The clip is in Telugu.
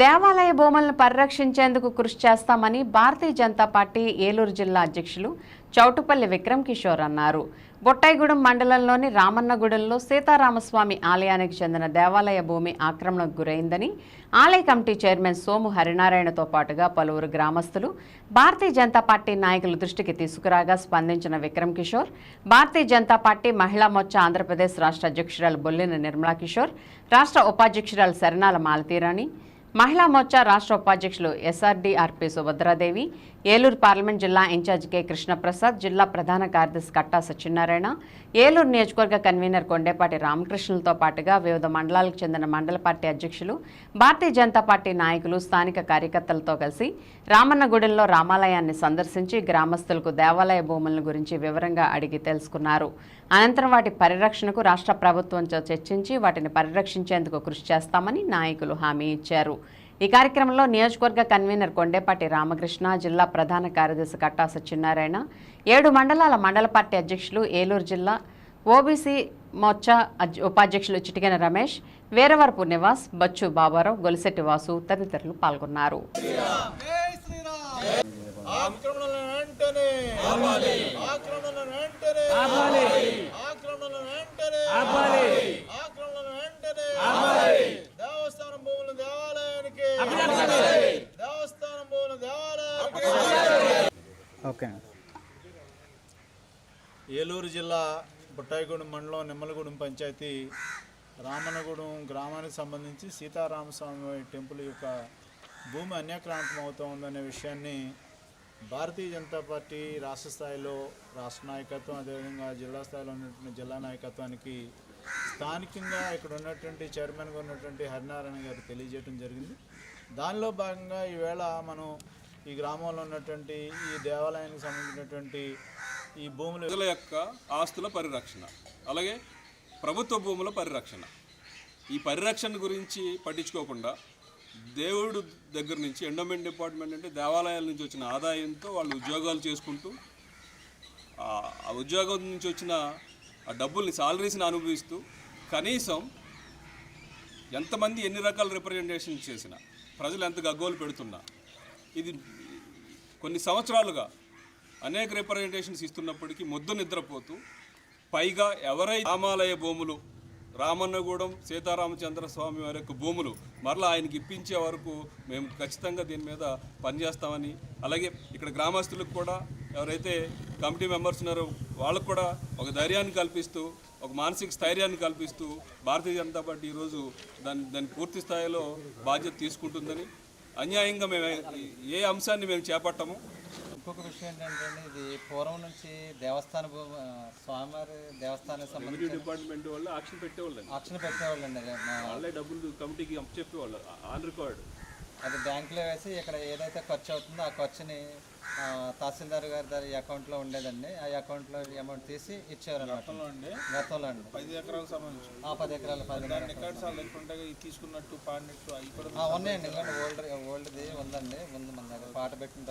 దేవాలయ భూములను పరిరక్షించేందుకు కృషి చేస్తామని భారతీయ జనతా పార్టీ ఏలూరు జిల్లా అధ్యక్షులు చౌటుపల్లి విక్రమ్ కిషోర్ అన్నారు. బొట్టాయిగూడెం మండలంలోని రామన్నగూడెంలో సీతారామస్వామి ఆలయానికి చెందిన దేవాలయ భూమి ఆక్రమణకు గురైందని ఆలయ కమిటీ చైర్మన్ సోము హరినారాయణతో పాటుగా పలువురు గ్రామస్తులు భారతీయ జనతా పార్టీ నాయకుల దృష్టికి తీసుకురాగా స్పందించిన విక్రమ్ కిషోర్ భారతీయ జనతా పార్టీ మహిళా మోర్చా ఆంధ్రప్రదేశ్ రాష్ట్ర అధ్యక్షురాలు బొల్లిన నిర్మలా కిషోర్ రాష్ట్ర ఉపాధ్యక్షురాలు శరణాల మాలతీరాణి మహిళా మోర్చా రాష్ట్ర ఉపాధ్యక్షులు ఎస్ఆర్డీఆర్పీ సుభద్రాదేవి ఏలూరు పార్లమెంట్ జిల్లా ఇన్ఛార్జ్ కె కృష్ణప్రసాద్ జిల్లా ప్రధాన కార్యదర్శి కట్టా సత్యనారాయణ ఏలూరు నియోజకవర్గ కన్వీనర్ కొండేపాటి రామకృష్ణులతో పాటుగా వివిధ మండలాలకు చెందిన మండల పార్టీ అధ్యక్షులు భారతీయ జనతా పార్టీ నాయకులు స్థానిక కార్యకర్తలతో కలిసి రామన్నగూడెంలో రామాలయాన్ని సందర్శించి గ్రామస్తులకు దేవాలయ భూములను గురించి వివరంగా అడిగి తెలుసుకున్నారు. అనంతరం వాటి పరిరక్షణకు రాష్ట్ర ప్రభుత్వంతో చర్చించి వాటిని పరిరక్షించేందుకు కృషి చేస్తామని నాయకులు హామీ ఇచ్చారు. ఈ కార్యక్రమంలో నియోజకవర్గ కన్వీనర్ కొండేపాటి రామకృష్ణ జిల్లా ప్రధాన కార్యదర్శి కట్టా సత్యనారాయణ ఏడు మండలాల మండల పార్టీ అధ్యక్షులు ఏలూరు జిల్లా ఓబీసీ మోర్చా ఉపాధ్యక్షులు చిటికెన రమేష్ వేరవరపు నివాస్ బచ్చు బాబారావు గొలిశెట్టి వాసు తదితరులు పాల్గొన్నారు జై ఓకే. ఏలూరు జిల్లా బుట్టాయిగూడెం మండలం నిమ్మలగూడెం పంచాయతీ రామనగూడెం గ్రామానికి సంబంధించి సీతారామస్వామి టెంపుల్ యొక్క భూమి అన్యాక్రాంతం అవుతూ ఉందనే విషయాన్ని భారతీయ జనతా పార్టీ రాష్ట్ర స్థాయిలో రాష్ట్ర నాయకత్వం అదేవిధంగా జిల్లా స్థాయిలో ఉన్నటువంటి జిల్లా నాయకత్వానికి స్థానికంగా ఇక్కడ ఉన్నటువంటి చైర్మన్గా ఉన్నటువంటి హరినారాయణ గారు తెలియజేయడం జరిగింది. దానిలో భాగంగా ఈవేళ మనం ఈ గ్రామంలో ఉన్నటువంటి ఈ దేవాలయానికి సంబంధించినటువంటి ఈ భూములు ప్రజల యొక్క ఆస్తుల పరిరక్షణ అలాగే ప్రభుత్వ భూముల పరిరక్షణ. ఈ పరిరక్షణ గురించి పట్టించుకోకుండా దేవుడు దగ్గర నుంచి ఎండోమెంట్ డిపార్ట్మెంట్ అంటే దేవాలయాల నుంచి వచ్చిన ఆదాయంతో వాళ్ళు ఉద్యోగాలు చేసుకుంటూ ఆ ఆ ఉద్యోగం నుంచి వచ్చిన ఆ డబ్బుల్ని సాలరీస్ని అనుభవిస్తూ కనీసం ఎంతమంది ఎన్ని రకాల రిప్రజెంటేషన్ చేసినా ప్రజలు ఎంత గగ్గోలు పెడుతున్నా. ఇది కొన్ని సంవత్సరాలుగా అనేక రిప్రజెంటేషన్స్ ఇస్తున్నప్పటికీ మొద్దు నిద్రపోతూ పైగా ఎవరై రామాలయ భూములు రామన్నగూడెం సీతారామచంద్ర స్వామి వారి యొక్క భూములు మరలా ఆయనకి ఇప్పించే వరకు మేము ఖచ్చితంగా దీని మీద పనిచేస్తామని అలాగే ఇక్కడ గ్రామస్తులకు కూడా ఎవరైతే కమిటీ మెంబర్స్ ఉన్నారో వాళ్ళకు కూడా ఒక ధైర్యాన్ని కల్పిస్తూ ఒక మానసిక స్థైర్యాన్ని కల్పిస్తూ భారతీయ జనతా పార్టీ ఈరోజు దాన్ని దాన్ని పూర్తి స్థాయిలో బాధ్యత తీసుకుంటుందని అన్యాయంగా మేము ఏ అంశాన్ని మేము చేపట్టము. ఇంకొక విషయం ఏంటంటే ఇది పూర్వం నుంచి దేవస్థాన స్వామివారి దేవస్థానానికి రెవెన్యూ డిపార్ట్మెంట్ వాళ్ళు యాక్షన్ పెట్టేవాళ్ళండి. ఆక్షన్ పెట్టేవాళ్ళండి వాళ్ళే డబ్బులు కమిటీకి చెప్పేవాళ్ళు ఆన్ రికార్డ్ అది బ్యాంకులో వేసి ఇక్కడ ఏదైతే ఖర్చు అవుతుందో ఆ ఖర్చుని తహసీల్దార్ గారి దగ్గర అకౌంట్లో ఉండేదండి. ఆ అకౌంట్లో అమౌంట్ తీసి ఇచ్చేవారు అండి? గతంలో అండి. సంబంధించి. పది ఎకరాలు పది. రికార్డ్స్ ఎట్లుంటాయి తీసుకున్నట్టు పాడినట్టు అవి కూడా ఆ, ఉన్నాయండి. ఓల్డ్ ఓల్డ్ది ఉందండి. ముందు మన దగ్గర పాట పెట్టిన